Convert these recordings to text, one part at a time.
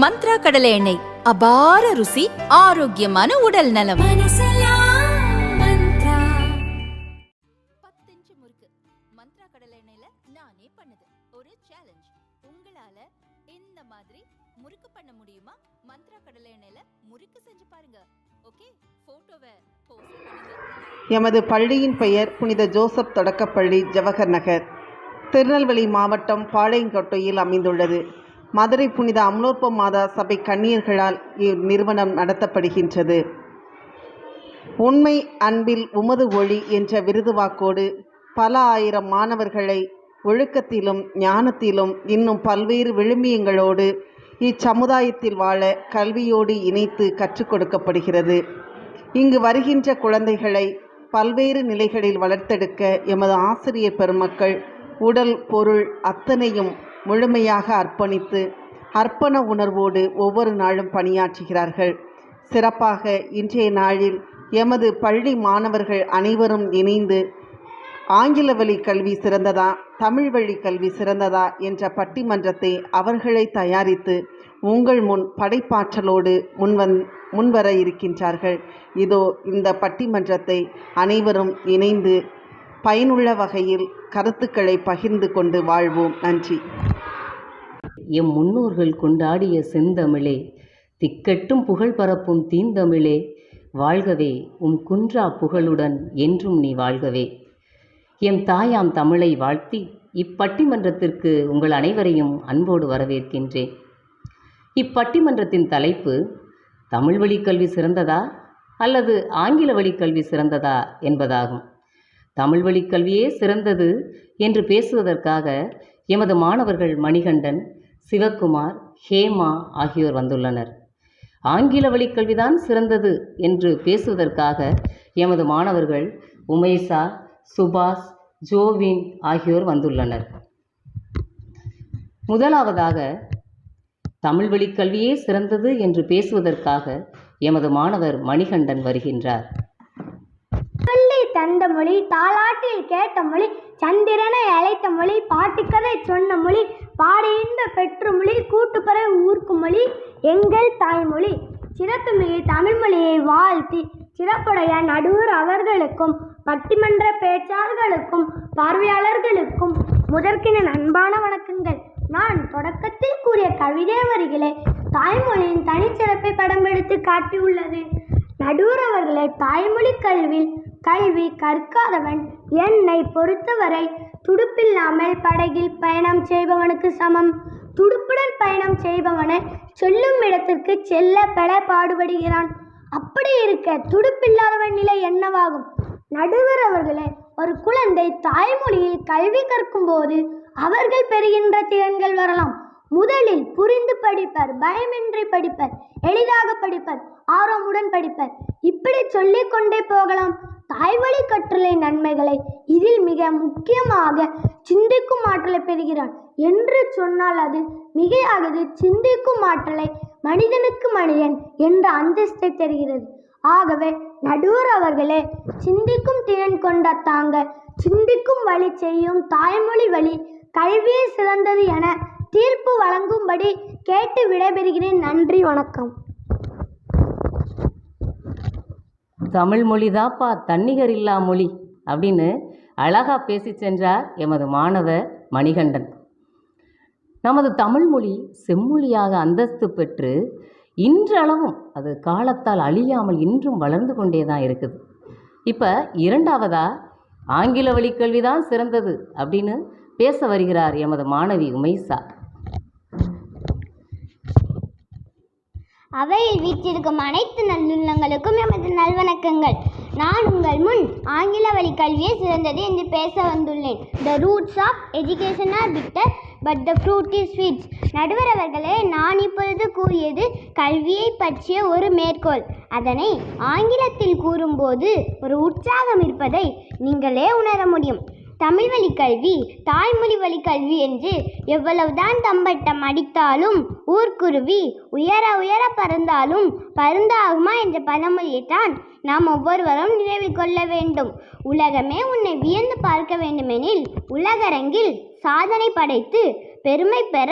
மந்த்ரா கடலை எண்ணெய் அபார ருசி ஆரோக்கியமான உடல் நலம். பத்தஞ்சு முறுக்கு. மந்த்ரா கடலை எண்ணெயில நானே பண்ணுது. ஒரு சேலஞ்ச் உங்களால இந்த மாதிரி முறுக்கு பண்ண முடியுமா? மந்த்ரா கடலை எண்ணெயில முறுக்கு செஞ்சு பாருங்க. ஓகே போட்டோவை போஸ்ட் பண்ணுங்க. எமது பள்ளியின் பெயர் புனித ஜோசப் தொடக்கப்பள்ளி ஜவஹர் நகர். திருநெல்வேலி மாவட்டம் பாளையங்கோட்டையில் அமைந்துள்ளது. மதுரை புனித அம்னோற்ப மாதா சபை கன்னியர்களால் இந்நிறுவனம் நடத்தப்படுகின்றது. உண்மை அன்பில் உமது ஒளி என்ற விருதுவாக்கோடு பல ஆயிரம் மாணவர்களை ஒழுக்கத்திலும் ஞானத்திலும் இன்னும் பல்வேறு விழுமியங்களோடு இச்சமுதாயத்தில் வாழ கல்வியோடு இணைத்து கற்றுக் கொடுக்கப்படுகிறது. இங்கு வருகின்ற குழந்தைகளை பல்வேறு நிலைகளில் வளர்த்தெடுக்க எமது ஆசிரியர் பெருமக்கள் உடல் பொருள் அத்தனையும் முழுமையாக அர்ப்பணித்து அர்ப்பண உணர்வோடு ஒவ்வொரு நாளும் பணியாற்றுகிறார்கள். சிறப்பாக இன்றைய நாளில் எமது பள்ளி மாணவர்கள் அனைவரும் இணைந்து ஆங்கில வழி கல்வி சிறந்ததா தமிழ் வழி கல்வி சிறந்ததா என்ற பட்டிமன்றத்தை அவர்களை தயாரித்து உங்கள் முன் படைப்பாற்றலோடு முன்வந் முன்வர இருக்கின்றார்கள். இதோ இந்த பட்டிமன்றத்தை அனைவரும் இணைந்து பயனுள்ள வகையில் கருத்துக்களை பகிர்ந்து கொண்டு வாழ்வோம். நன்றி. எம் முன்னோர்கள் கொண்டாடிய செந்தமிழே திக்கட்டும் புகழ் பரப்பும் தீந்தமிழே வாழ்கவே உம் குன்றா புகழுடன் என்றும் நீ வாழ்கவே. எம் தாயாம் தமிழை வாழ்த்தி இப்பட்டிமன்றத்திற்கு உங்கள் அனைவரையும் அன்போடு வரவேற்கின்றேன். இப்பட்டிமன்றத்தின் தலைப்பு தமிழ் வழிக்கல்வி கல்வி சிறந்ததா அல்லது ஆங்கில வழிக்கல்வி கல்வி சிறந்ததா என்பதாகும். தமிழ் வழி கல்வியே சிறந்தது என்று பேசுவதற்காக எமது மாணவர்கள் மணிகண்டன் சிவக்குமார் ஹேமா ஆகியோர் வந்துள்ளனர். ஆங்கில வழி கல்விதான் சிறந்தது என்று பேசுவதற்காக எமது மாணவர்கள் உமேசா சுபாஷ் ஜோவின் ஆகியோர் வந்துள்ளனர். முதலாவதாக தமிழ் வழி கல்வியே சிறந்தது என்று பேசுவதற்காக எமது மாணவர் மணிகண்டன் வருகின்றார். தந்த மொழி தாலாட்டில் கேட்ட மொழி சந்திரனை அழைத்த மொழி பாட்டுக்கதை சொன்ன மொழி பாடியின்ப பெற்று மொழி கூட்டுப்பறை ஊர்க்கு மொழி எங்கள் தாய்மொழி. சிறப்புமிகு தமிழ்மொழியை வாழ்த்தி சிறப்புடைய நடுவர் அவர்களுக்கும் பட்டிமன்ற பேச்சாளர்களுக்கும் பார்வையாளர்களுக்கும் முதற்கின அன்பான வணக்கங்கள். நான் தொடக்கத்தில் கூறிய கவிதை வரிகளை தாய்மொழியின் தனிச்சிறப்பை படம் எடுத்து காட்டியுள்ளது. நடுவர் அவர்களை தாய்மொழி கல்வியில் கல்வி கற்காதவன் என்னை பொறுத்தவரை துடுப்பில்லாமல் படகில் பயணம் செய்பவனுக்கு சமம். துடுப்புடன் பயணம் செய்பவனை சொல்லும் இடத்திற்கு செல்ல பல பாடுபடுகிறான். அப்படி இருக்க துடுப்பில்லாதவன் நிலை என்னவாகும்? நடுவர் அவர்களே ஒரு குழந்தை தாய்மொழியில் கல்வி கற்கும் போது அவர்கள் பெறுகின்ற திறன்கள் வரலாம். முதலில் புரிந்து படிப்பர் பயமின்றி படிப்பர் எளிதாக படிப்பர் ஆர்வமுடன் படிப்பர். இப்படி சொல்லிக் கொண்டே போகலாம். தாய்வழி கற்றலை நன்மைகளை இதில் மிக முக்கியமாக சிந்திக்கும் ஆற்றலை பெறுகிறான். என்று சொன்னால் அது மிகையாகது சிந்திக்கும் ஆற்றலை மனிதனுக்கு மனிதன் என்ற அந்தஸ்தை தருகிறது. ஆகவே நடுவர் அவர்களே சிந்திக்கும் திறன் கொண்ட தாங்கள் சிந்திக்கும் வழி செய்யும் தாய்மொழி வழி கல்வியே சிறந்தது என தீர்ப்பு வழங்கும்படி கேட்டு விடைபெறுகிறேன். நன்றி வணக்கம். தமிழ் மொழிதாப்பா தன்னிகர் இல்லா மொழி அப்படின்னு அழகா பேசி சென்றார் எமது மாணவர் மணிகண்டன். நமது தமிழ் மொழி செம்மொழியாக அந்தஸ்து பெற்று இன்றளவும் அது காலத்தால் அழியாமல் இன்றும் வளர்ந்து கொண்டே தான் இருக்குது. இப்போ இரண்டாவதா ஆங்கில வழி கல்வி தான் சிறந்தது அப்படின்னு பேச வருகிறார் எமது மாணவி உமைசா. அவையில் வீற்றிருக்கும் அனைத்து நல்லுள்ளங்களுக்கும் எமது நல்வணக்கங்கள். நான் உங்கள் முன் ஆங்கில வழி கல்வியே சிறந்தது என்று பேச வந்துள்ளேன். The roots of education are bitter but the fruit is sweets நடுவர் அவர்களே நான் இப்பொழுது கூறியது கல்வியை பற்றிய ஒரு மேற்கோள். அதனை ஆங்கிலத்தில் கூறும்போது ஒரு உற்சாகம் இருப்பதை நீங்களே உணர முடியும். தமிழ் வழி கல்வி தாய்மொழி வழி கல்வி என்று எவ்வளவுதான் தம்பட்டம் அடித்தாலும் ஊர்க்குருவி உயர உயர பறந்தாலும் பருந்தாகுமா என்ற பழமொழியைத்தான் நாம் ஒவ்வொருவரும் நினைவில் கொள்ள வேண்டும். உலகமே உன்னை வியந்து பார்க்க வேண்டுமெனில் உலகரங்கில் சாதனை படைத்து பெருமை பெற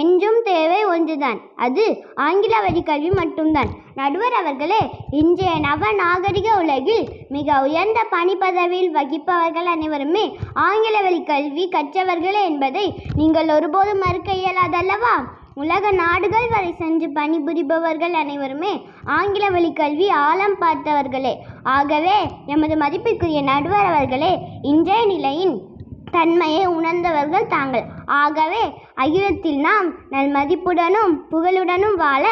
என்றும் தேவை ஒன்றுதான். அது ஆங்கில வழி கல்வி மட்டும்தான். நடுவர் அவர்களே இன்றைய நவ நாகரிக உலகில் மிக உயர்ந்த பணி பதவியில் வகிப்பவர்கள் அனைவருமே ஆங்கில வழி கல்வி கற்றவர்களே என்பதை நீங்கள் ஒருபோதும் மறுக்க இயலாதல்லவா? உலக நாடுகள் வரை சென்று பணிபுரிபவர்கள் அனைவருமே ஆங்கில வழி கல்வி ஆழம் பார்த்தவர்களே. ஆகவே எமது மதிப்பிற்குரிய நடுவர் அவர்களே இன்றைய நிலையின் தன்மையை உணர்ந்தவர்கள் தாங்கள். ஆகவே அகிலத்தில் நாம் நல் மதிப்புடனும் புகழுடனும் வாழ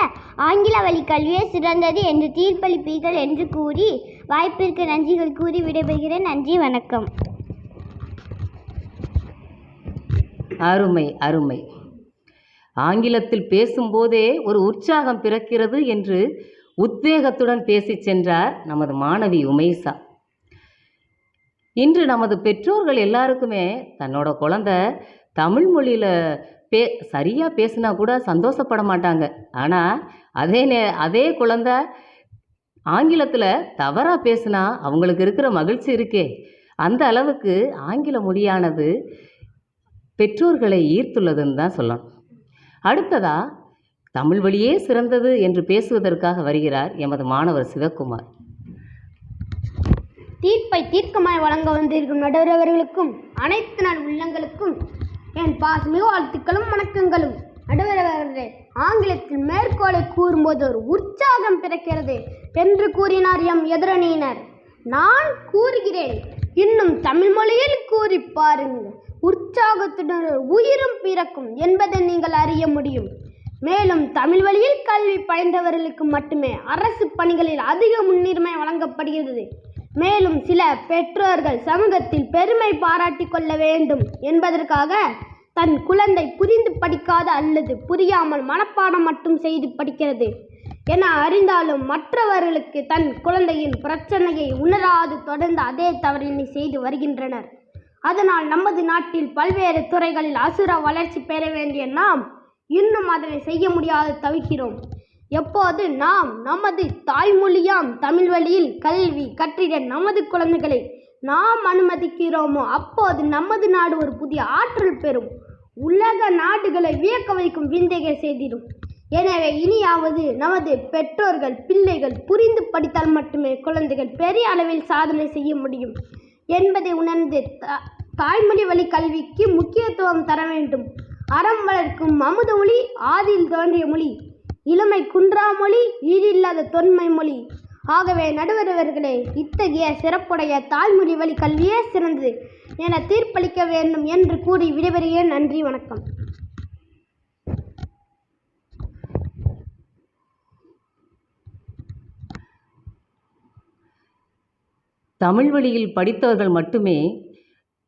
ஆங்கில வழி கல்வியே சிறந்தது என்று தீர்ப்பளிப்பீர்கள் என்று கூறி வாய்ப்பிற்கு நன்றிகள் கூறி விடைபெறுகிறேன். நன்றி வணக்கம். அருமை அருமை. ஆங்கிலத்தில் பேசும்போதே ஒரு உற்சாகம் பிறக்கிறது என்று உத்வேகத்துடன் பேசிச் சென்றார் நமது மாணவி உமைசா. இன்று நமது பெற்றோர்கள் எல்லாருக்குமே தன்னோட குழந்தை தமிழ் மொழியில் பே சரியாக பேசினா கூட சந்தோஷப்பட மாட்டாங்க. ஆனால் அதே நே அதே குழந்த ஆங்கிலத்தில் தவறாக பேசினா அவங்களுக்கு இருக்கிற மகிழ்ச்சி இருக்கே. அந்த அளவுக்கு ஆங்கில மொழியானது பெற்றோர்களை ஈர்த்துள்ளதுன்னு தான் சொல்லணும். அடுத்ததாக தமிழ் வழியே சிறந்தது என்று பேசுவதற்காக வருகிறார் எமது மாணவர் சிவகுமார். தீர்ப்பை தீர்க்கமாய் வழங்க வந்திருக்கும் நடுவர் அவர்களுக்கும் அனைத்து நாள் உள்ளங்களுக்கும் என் பாசமிகு வாழ்த்துக்களும் வணக்கங்களும். நடுவர் அவர்களே ஆங்கிலத்தில் மேற்கோளை கூறும்போது ஒரு உற்சாகம் பிறக்கிறது என்று கூறினார் எம் எதிரணியினர். நான் கூறுகிறேன் இன்னும் தமிழ் மொழியில் கூறி பாருங்கள். உற்சாகத்துடன் உயிரும் பிறக்கும் என்பதை நீங்கள் அறிய முடியும். மேலும் தமிழ் வழியில் கல்வி பயின்றவர்களுக்கு மட்டுமே அரசு பணிகளில் அதிக முன்னுரிமை வழங்கப்படுகிறது. மேலும் சில பெற்றோர்கள் சமூகத்தில் பெருமை பாராட்டிக் கொள்ள வேண்டும் என்பதற்காக தன் குழந்தை புரிந்து படிக்காத அல்லது புரியாமல் மனப்பாடம் மட்டும் செய்து படிக்கிறது. என அறிந்தாலும் மற்றவர்களுக்கு தன் குழந்தையின் பிரச்சனையை உணராது தொடர்ந்து அதே தவறினை செய்து வருகின்றனர். அதனால் நமது நாட்டில் பல்வேறு துறைகளில் அசுர வளர்ச்சி பெற வேண்டிய நாம் இன்னும் அதனை செய்ய முடியாது தவிக்கிறோம். எப்போது நாம் நமது தாய்மொழியாம் தமிழ் வழியில் கல்வி கற்றிட நமது குழந்தைகளை நாம் அனுமதிக்கிறோமோ அப்போது நமது நாடு ஒரு புதிய ஆற்றல் பெறும். உலக நாடுகளை வியக்க வைக்கும் விந்தையை செய்திடும். எனவே இனியாவது நமது பெற்றோர்கள் பிள்ளைகள் புரிந்து படித்தால் மட்டுமே குழந்தைகள் பெரிய அளவில் சாதனை செய்ய முடியும் என்பதை உணர்ந்து தா- தாய்மொழி வழி கல்விக்கு முக்கியத்துவம் தர வேண்டும். அறம் வளர்க்கும் அமுத மொழி ஆதியில் தோன்றிய மொழி இளமை குன்றா மொழி ஈடில்லாத தொன்மை மொழி. ஆகவே நடுவரவர்களே இத்தகைய சிறப்புடைய தாய்மொழி வழி கல்வியே சிறந்தது என தீர்ப்பளிக்க வேண்டும் என்று கூறி விடைபெறுகிறேன். நன்றி வணக்கம். தமிழ் வழியில் படித்தவர்கள் மட்டுமே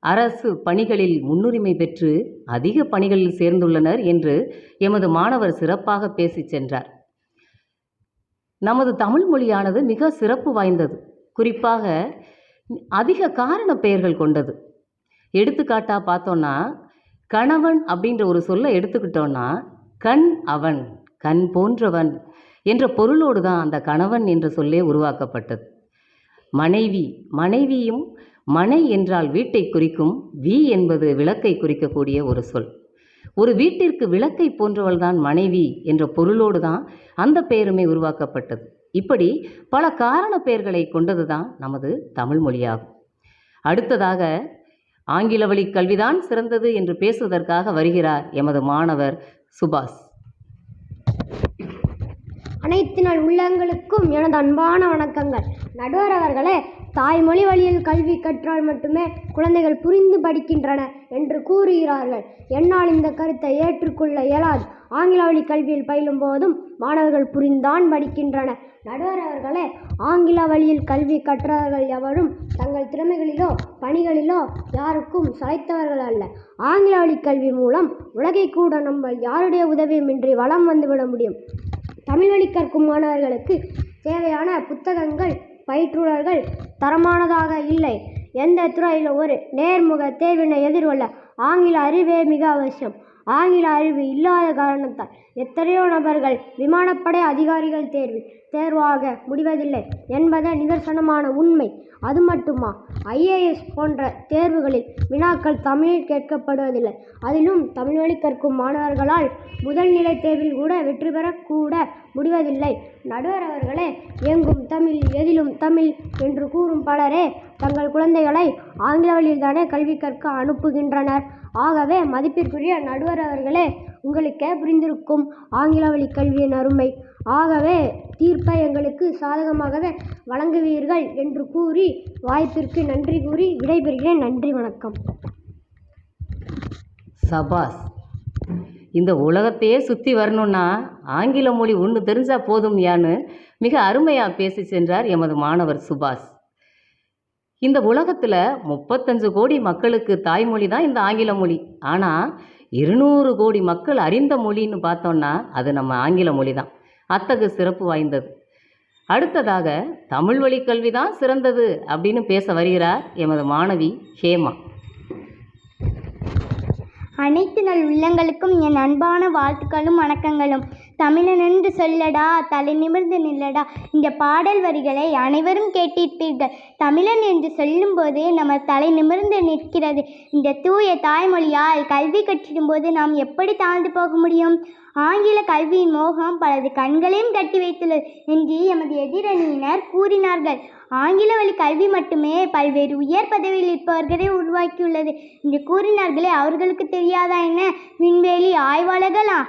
அரசு பணிகளில் முன்னுரிமை பெற்று அதிக பணிகளில் சேர்ந்துள்ளனர் என்று எமது மாணவர் சிறப்பாக பேசிச் சென்றார். நமது தமிழ் மொழியானது மிக சிறப்பு வாய்ந்தது. குறிப்பாக அதிக காரண பெயர்கள் கொண்டது. எடுத்துக்காட்டாக பார்த்தோன்னா கணவன் அப்படின்ற ஒரு சொல்லை எடுத்துக்கிட்டோன்னா கண் அவன் கண் போன்றவன் என்ற பொருளோடு தான் அந்த கணவன் என்ற சொல்லே உருவாக்கப்பட்டது. மனைவி மனைவியும் மனை என்றால் வீட்டை குறிக்கும் வி என்பது விளக்கை குறிக்கக்கூடிய ஒரு சொல். ஒரு வீட்டிற்கு விளக்கை போன்றவள்தான் மனைவி என்ற பொருளோடு தான் அந்த பெயருமே உருவாக்கப்பட்டது. இப்படி பல காரண பெயர்களை கொண்டது தான் நமது தமிழ் மொழியாகும். அடுத்ததாக ஆங்கில வழி கல்விதான் சிறந்தது என்று பேசுவதற்காக வருகிறார் எமது மாணவர் சுபாஷ். அனைத்து நாள் உள்ளங்களுக்கும் எனது அன்பான வணக்கங்கள். நடுவர் அவர்களே தாய்மொழி வழியில் கல்வி கற்றால் மட்டுமே குழந்தைகள் புரிந்து படிக்கின்றன என்று கூறுகிறார்கள். என்னால் இந்த கருத்தை ஏற்றுக்கொள்ள இயலாது. ஆங்கில வழி கல்வியில் பயிலும் போதும் மாணவர்கள் புரிந்தான் படிக்கின்றன. நடுவர் அவர்களே ஆங்கில வழியில் கல்வி கற்றவர்கள் எவரும் தங்கள் திறமைகளிலோ பணிகளிலோ யாருக்கும் சளைத்தவர்கள் அல்ல. ஆங்கில வழி கல்வி மூலம் உலகை கூட நம்ம யாருடைய உதவியுமின்றி வளம் வந்துவிட முடியும். தமிழ் வழி கற்கும் மாணவர்களுக்கு தேவையான புத்தகங்கள் பயிற்றுனர்கள் தரமானதாக இல்லை. எந்த துறையில் ஒரு நேர்முக தேர்வினை எதிர்கொள்ள ஆங்கில அறிவே மிக அவசியம். ஆங்கில அறிவு இல்லாத காரணத்தால் எத்தனையோ நபர்கள் விமானப்படை அதிகாரிகள் தேர்வில் தேர்வாக முடிவதில்லை என்பது நிதர்சனமான உண்மை. அது மட்டுமா? ஐஏஎஸ் போன்ற தேர்வுகளில் வினாக்கள் தமிழில் கேட்கப்படுவதில்லை. அதிலும் தமிழ் வழி கற்கும் மாணவர்களால் முதல் நிலை தேர்வில் கூட வெற்றி பெறக்கூட முடிவதில்லை. நடுவர் அவர்களே எங்கும் தமிழ் எதிலும் தமிழ் என்று கூறும் பலரே தங்கள் குழந்தைகளை ஆங்கில வழியில்தானே கல்வி கற்க அனுப்புகின்றனர். ஆகவே மதிப்பிற்குரிய நடுவர் அவர்களே உங்களுக்கே புரிந்திருக்கும் ஆங்கில வழி கல்வியின் அருமை. ஆகவே தீர்ப்பை எங்களுக்கு சாதகமாகவே வழங்குவீர்கள் என்று கூறி வாய்ப்பிற்கு நன்றி கூறி விடைபெறுகிறேன். நன்றி வணக்கம். சபாஸ் இந்த உலகத்தையே சுற்றி வரணும்னா ஆங்கில மொழி ஒன்று தெரிஞ்சால் போதும் யான்னு மிக அருமையாக பேசி சென்றார் எமது மாணவர் சுபாஷ் இந்த உலகத்தில் முப்பத்தஞ்சு கோடி மக்களுக்கு தாய்மொழி தான் இந்த ஆங்கில மொழி. ஆனால் இருநூறு கோடி மக்கள் அறிந்த மொழின்னு பார்த்தோன்னா அது நம்ம ஆங்கில மொழி தான். அத்தகு சிறப்பு வாய்ந்தது. அடுத்ததாக தமிழ் வழி கல்வி தான் சிறந்தது அப்படின்னு பேச வருகிறார் எமது மாணவி ஹேமா. அனைத்து நல் உள்ளங்களுக்கும் என் அன்பான வாழ்த்துக்களும் வணக்கங்களும். தமிழன் என்று சொல்லடா தலை நிமிர்ந்து நில்லடா. இந்த பாடல் வரிகளை அனைவரும் கேட்டிருப்பீர்கள் தமிழன் என்று சொல்லும்போது நம்ம தலை நிமிர்ந்து நிற்கிறது. இந்த தூய தாய்மொழியால் கல்வி கற்றிடும்போது நாம் எப்படி தாழ்ந்து போக முடியும்? ஆங்கில கல்வியின் மோகம் பலது கண்களையும் கட்டி வைத்துள்ளது என்று எமது எதிரணியினர் கூறினார்கள். ஆங்கில வழி கல்வி மட்டுமே பல்வேறு உயர் பதவியில் இருப்பவர்களை உருவாக்கியுள்ளது. என்று கூறினார்களே அவர்களுக்கு தெரியாதா என்ன? விண்வெளி ஆய்வாளர்களா?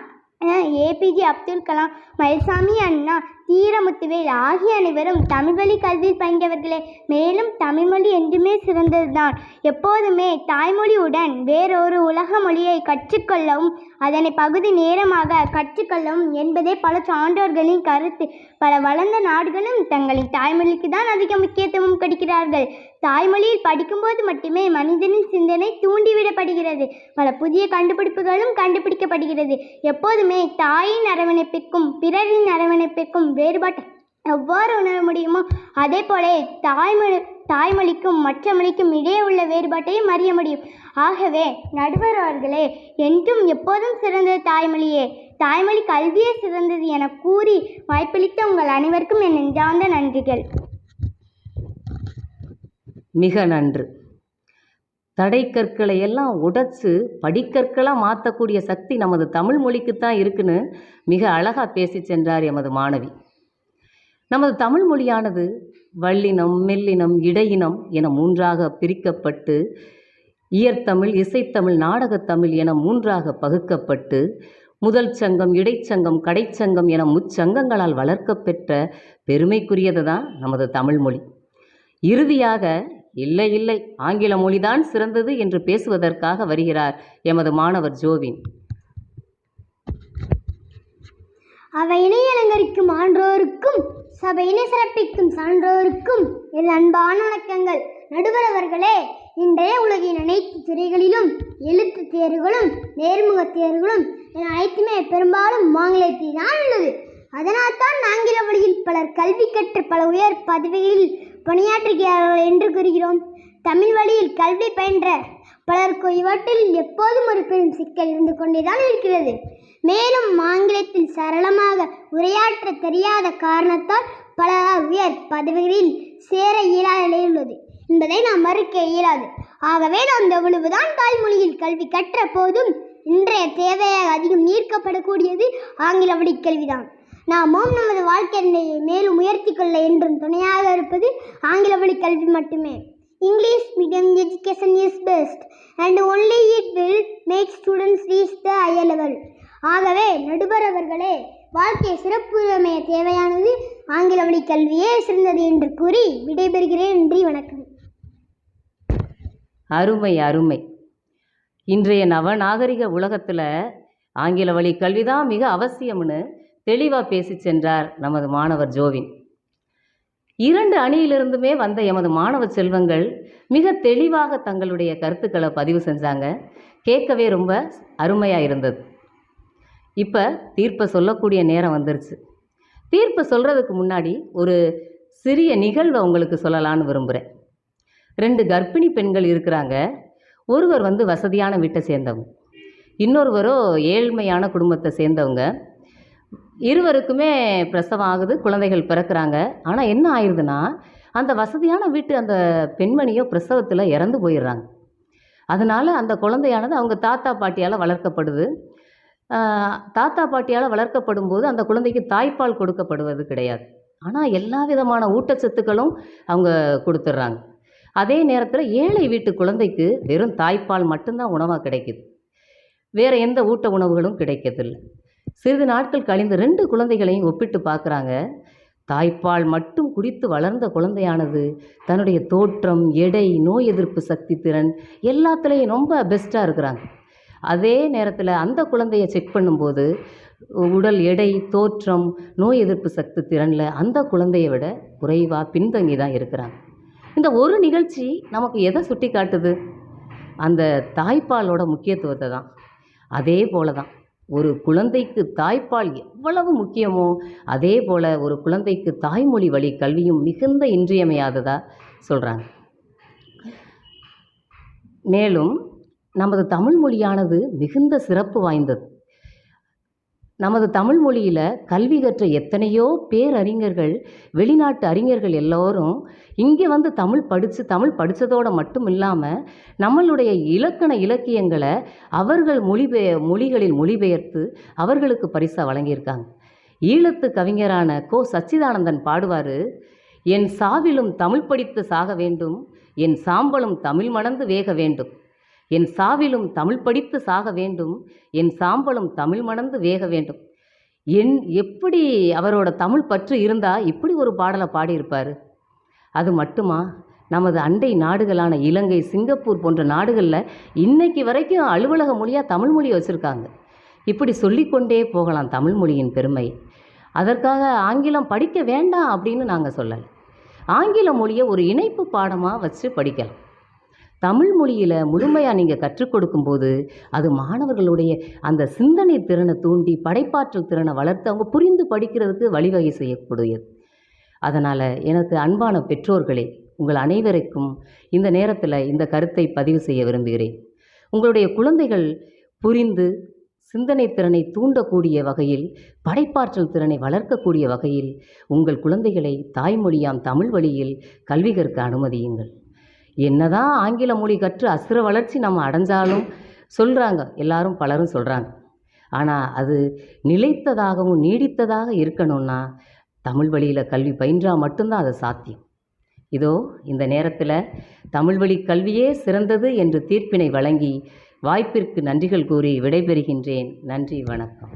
A P J Abdul Kalam Mayilsamy Anna Veeramuthuvel ஆகிய அனைவரும் தமிழ் வழி கல்வியில் பயின்றவர்களே மேலும் தமிழ்மொழி என்றுமே சிறந்ததுதான். எப்போதுமே தாய்மொழியுடன் வேறொரு உலக மொழியை கற்றுக்கொள்ளவும் அதனை பகுதி நேரமாக கற்றுக்கொள்ளவும் என்பதே பல சான்றோர்களின் கருத்து. பல வளர்ந்த நாடுகளும் தங்களின் தாய்மொழிக்கு தான் அதிக முக்கியத்துவம் கொடுக்கிறார்கள். தாய்மொழியில் படிக்கும்போது மட்டுமே மனிதனின் சிந்தனை தூண்டிவிடப்படுகிறது. பல புதிய கண்டுபிடிப்புகளும் கண்டுபிடிக்கப்படுகிறது. எப்போதுமே தாயின் அரவணைப்பிற்கும் பிறரின் அரவணைப்பிற்கும் வேறுபாட்டை எவ்வாறு உணர முடியுமோ அதே போலே தாய்மொழி தாய்மொழிக்கும் மற்ற மொழிக்கும் இடையே உள்ள வேறுபாட்டையும் அறிய முடியும். ஆகவே நடுவர் அவர்களே என்றும் எப்போதும் சிறந்தது தாய்மொழியே. தாய்மொழி கல்வியே சிறந்தது என கூறி வாய்ப்பளித்த உங்கள் அனைவருக்கும் என் நெஞ்சார்ந்த நன்றிகள். மிக நன்று. தடைக்கற்களை எல்லாம் உடைச்சு படிக்கற்களாக மாற்றக்கூடிய சக்தி நமது தமிழ் மொழிக்குத்தான் இருக்குன்னு மிக அழகாக பேசி சென்றார் எமது மாணவி. நமது தமிழ் மொழியானது வள்ளினம் மெல்லினம் இடையினம் என மூன்றாக பிரிக்கப்பட்டு இயற்தமிழ் இசைத்தமிழ் நாடகத்தமிழ் என மூன்றாக பகுக்கப்பட்டு முதல் சங்கம் இடைச்சங்கம் கடைச்சங்கம் என முச்சங்கங்களால் வளர்க்கப்பெற்ற பெருமைக்குரியது தான் நமது தமிழ் மொழி. இறுதியாக இல்லை இல்லை ஆங்கில மொழிதான் சிறந்தது என்று பேசுவதற்காக வருகிறார் எமது மாணவர் ஜோவின். அவையினை அலங்கரிக்கும் ஆன்றோருக்கும் சபையினை சிறப்பிக்கும் சான்றோருக்கும் என் அன்பான வணக்கங்கள். நடுவர் அவர்களே இன்றைய உலகின் அனைத்து துறைகளிலும் எழுத்து தேர்வுகளும் நேர்முக தேர்வுகளும் என அனைத்துமே பெரும்பாலும் ஆங்கிலத்தில் தான் உள்ளது. அதனால்தான் ஆங்கில வழியில் பலர் கல்வி கற்று பல உயர் பதவிகளில் பணியாற்றுகிறார்கள் என்று கூறுகிறோம். தமிழ் வழியில் கல்வி பயின்ற பலருக்கு இவற்றில் எப்போதும் ஒரு பெரும் சிக்கல் இருந்து கொண்டேதான் இருக்கிறது. மேலும் ஆங்கிலத்தில் சரளமாக உரையாற்ற தெரியாத காரணத்தால் பல உயர் பதவிகளில் சேர இயலாத நிலை உள்ளது. என்பதை நாம் மறுக்க இயலாது. ஆகவே நாம் எவ்வளவுதான் தாய்மொழியில் கல்வி கற்ற போதும் இன்றைய தேவையாக அதிகம் ஈர்க்கப்படக்கூடியது ஆங்கில வழி கல்விதான். நாமும் நமது வாழ்க்கை நிலையை மேலும் உயர்த்தி கொள்ள என்றும் துணையாக இருப்பது ஆங்கில வழி கல்வி மட்டுமே. English medium education is best and only it will make students reach the higher level ஆகவே நடுவர் அவர்களே வாழ்க்கை சிறப்புரிமைய தேவையானது ஆங்கில வழி கல்வியே சிறந்தது என்று கூறி விடைபெறுகிறேன். நன்றி வணக்கம். அருமை அருமை. இன்றைய நவநாகரிக உலகத்தில் ஆங்கில வழி கல்வி தான் மிக அவசியம்னு தெளிவாக பேசி சென்றார் நமது மாணவர் ஜோவின். இரண்டு அணியிலிருந்துமே வந்த எமது மாணவ செல்வங்கள் மிக தெளிவாக தங்களுடைய கருத்துக்களை பதிவு செஞ்சாங்க. கேட்கவே ரொம்ப அருமையாக இருந்தது. இப்போ தீர்ப்பை சொல்லக்கூடிய நேரம் வந்துருச்சு. தீர்ப்பை சொல்கிறதுக்கு முன்னாடி ஒரு சிறிய நிகழ்வை உங்களுக்கு சொல்லலான்னு விரும்புகிறேன் ரெண்டு கர்ப்பிணி பெண்கள் இருக்கிறாங்க. ஒருவர் வந்து வசதியான வீட்டை சேர்ந்தவங்க. இன்னொருவரோ ஏழ்மையான குடும்பத்தை சேர்ந்தவங்க. இருவருக்குமே பிரசவம் ஆகுது குழந்தைகள் பிறக்கிறாங்க. ஆனால் என்ன ஆயிடுதுன்னா அந்த வசதியான வீட்டு அந்த பெண்மணியோ பிரசவத்தில் இறந்து போயிடுறாங்க. அதனால் அந்த குழந்தையானது அவங்க தாத்தா பாட்டியால் வளர்க்கப்படுது. தாத்தா பாட்டியால் வளர்க்கப்படும் போது அந்த குழந்தைக்கு தாய்ப்பால் கொடுக்கப்படுவது கிடையாது. ஆனால் எல்லா விதமான ஊட்டச்சத்துக்களும் அவங்க கொடுத்துட்றாங்க அதே நேரத்தில் ஏழை வீட்டு குழந்தைக்கு வெறும் தாய்ப்பால் மட்டும்தான் உணவாக கிடைக்குது. வேறு எந்த ஊட்ட உணவுகளும் கிடைக்கிறதில்ல. சிறிது நாட்கள் கழிந்து ரெண்டு குழந்தைகளையும் ஒப்பிட்டு பார்க்குறாங்க தாய்ப்பால் மட்டும் குடித்து வளர்ந்த குழந்தையானது தன்னுடைய தோற்றம் எடை நோய் எதிர்ப்பு சக்தி திறன் எல்லாத்துலேயும் ரொம்ப பெஸ்ட்டாக இருக்கிறாங்க. அதே நேரத்தில் அந்த குழந்தைய செக் பண்ணும்போது உடல் எடை தோற்றம் நோய் எதிர்ப்பு சக்தி திறனில் அந்த குழந்தையை விட குறைவாக பின்தங்கி தான் இருக்கிறாங்க. இந்த ஒரு நிகழ்ச்சி நமக்கு எதை சுட்டி காட்டுது? அந்த தாய்ப்பாலோட முக்கியத்துவத்தை தான். அதே போல தான் ஒரு குழந்தைக்கு தாய்ப்பால் எவ்வளவு முக்கியமோ அதே போல் ஒரு குழந்தைக்கு தாய்மொழி வழி கல்வியும் மிகுந்த இன்றியமையாததாக சொல்கிறாங்க மேலும் நமது தமிழ் மொழியானது மிகுந்த சிறப்பு வாய்ந்தது. நமது தமிழ் மொழியில் கல்வி கற்ற எத்தனையோ பேரறிஞர்கள் வெளிநாட்டு அறிஞர்கள் எல்லோரும் இங்கே வந்து தமிழ் படித்து தமிழ் படித்ததோடு மட்டும் இல்லாமல் நம்மளுடைய இலக்கண இலக்கியங்களை அவர்கள் மொழிபெய மொழிகளில் மொழிபெயர்த்து அவர்களுக்கு பரிசாக வழங்கியிருக்காங்க. ஈழத்து கவிஞரான கோ. சச்சிதானந்தன் பாடுவார் என் சாவிலும் தமிழ் படித்து சாக வேண்டும் என் சாம்பலும் தமிழ் மணந்து வேக வேண்டும். என் சாவிலும் தமிழ் படித்து சாக வேண்டும் என் சாம்பலும் தமிழ் மணந்து வேக வேண்டும். என் எப்படி அவரோட தமிழ் பற்று இருந்தால் இப்படி ஒரு பாடலை பாடியிருப்பார்? அது மட்டுமா? நமது அண்டை நாடுகளான இலங்கை சிங்கப்பூர் போன்ற நாடுகளில் இன்னைக்கு வரைக்கும் அலுவலக மொழியாக தமிழ் மொழியை வச்சுருக்காங்க. இப்படி சொல்லிக்கொண்டே போகலாம் தமிழ் மொழியின் பெருமை. அதற்காக ஆங்கிலம் படிக்க வேண்டாம் அப்படின்னு நாங்கள் சொல்லலை. ஆங்கில மொழியை ஒரு இணைப்பு பாடமாக வச்சு படிக்கலாம். தமிழ் மொழியில் முழுமையாக நீங்கள் கற்றுக் கொடுக்கும்போது அது மாணவர்களுடைய அந்த சிந்தனை திறனை தூண்டி படைப்பாற்றல் திறனை வளர்த்து அவங்க புரிந்து படிக்கிறதுக்கு வழிவகை செய்யக்கூடியது. அதனால் எனக்கு அன்பான பெற்றோர்களே உங்கள் அனைவருக்கும் இந்த நேரத்தில் இந்த கருத்தை பதிவு செய்ய விரும்புகிறேன். உங்களுடைய குழந்தைகள் புரிந்து சிந்தனை திறனை தூண்டக்கூடிய வகையில் படைப்பாற்றல் திறனை வளர்க்கக்கூடிய வகையில் உங்கள் குழந்தைகளை தாய்மொழியாம் தமிழ் வழியில் கல்வி கற்க அனுமதியுங்கள். என்னதான் ஆங்கில மொழி கற்று அசுர வளர்ச்சி நம்ம அடைஞ்சாலும் சொல்கிறாங்க எல்லாரும் பலரும் சொல்கிறாங்க ஆனால் அது நிலைத்ததாகவும் நீடித்ததாக இருக்கணும்னா தமிழ் வழியில் கல்வி பயின்றால் மட்டும்தான் அது சாத்தியம். இதோ இந்த நேரத்தில் தமிழ் வழி கல்வியே சிறந்தது என்று தீர்ப்பினை வழங்கி வாய்ப்பிற்கு நன்றிகள் கூறி விடைபெறுகின்றேன். நன்றி வணக்கம்.